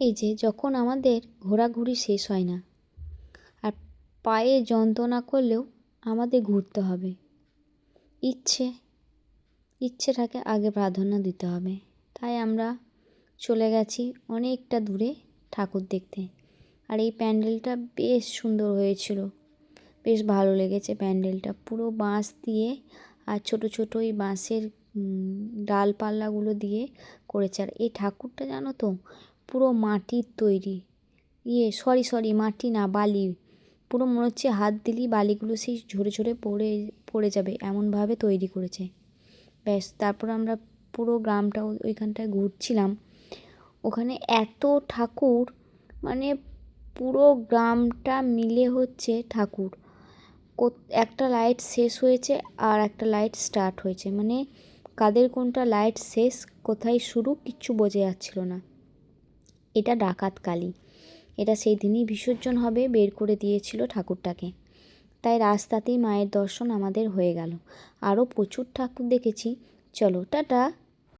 এই যে যখন আমাদের ঘোরাঘুরি শেষ হয় না, আর পায়ে যন্ত্রণা করলেও আমাদের ঘুরতে হবে। ইচ্ছে, ইচ্ছেটাকে আগে প্রাধান্য দিতে হবে। তাই আমরা চলে গেছি অনেকটা দূরে ঠাকুর দেখতে। আর এই প্যান্ডেলটা বেশ সুন্দর হয়েছিল। বেশ ভালো লেগেছে প্যান্ডেলটা। পুরো বাঁশ দিয়ে আর ছোট ছোট ওই বাঁশের ডালপাল্লাগুলো দিয়ে করেছে। আর এই ঠাকুরটা জানো তো পুরো মাটির তৈরি। ইয়ে সরি সরি মাটি না, বালি। পুরো মনে হচ্ছে হাত দিলেই বালিগুলো সেই ঝরে ঝরে পড়ে পড়ে যাবে, এমনভাবে তৈরি করেছে। ব্যাস, তারপর আমরা পুরো গ্রামটা ওইখানটায় ঘুরছিলাম। ওখানে এত ঠাকুর মানে পুরো গ্রামটা মিলে হচ্ছে ঠাকুর। একটা লাইট শেষ হয়েছে আর একটা লাইট স্টার্ট হয়েছে। মানে কাদের কোনটা লাইট শেষ, কোথায় শুরু, কিচ্ছু বোঝা যাচ্ছিল না। এটা ডাকাত কালী এটা সেই দিনই বিসর্জন হবে, বের করে দিয়েছিল ঠাকুরটাকে। তাই রাস্তাতেই মায়ের দর্শন আমাদের হয়ে গেল। আরও প্রচুর ঠাকুর দেখেছি। চলো, টাটা।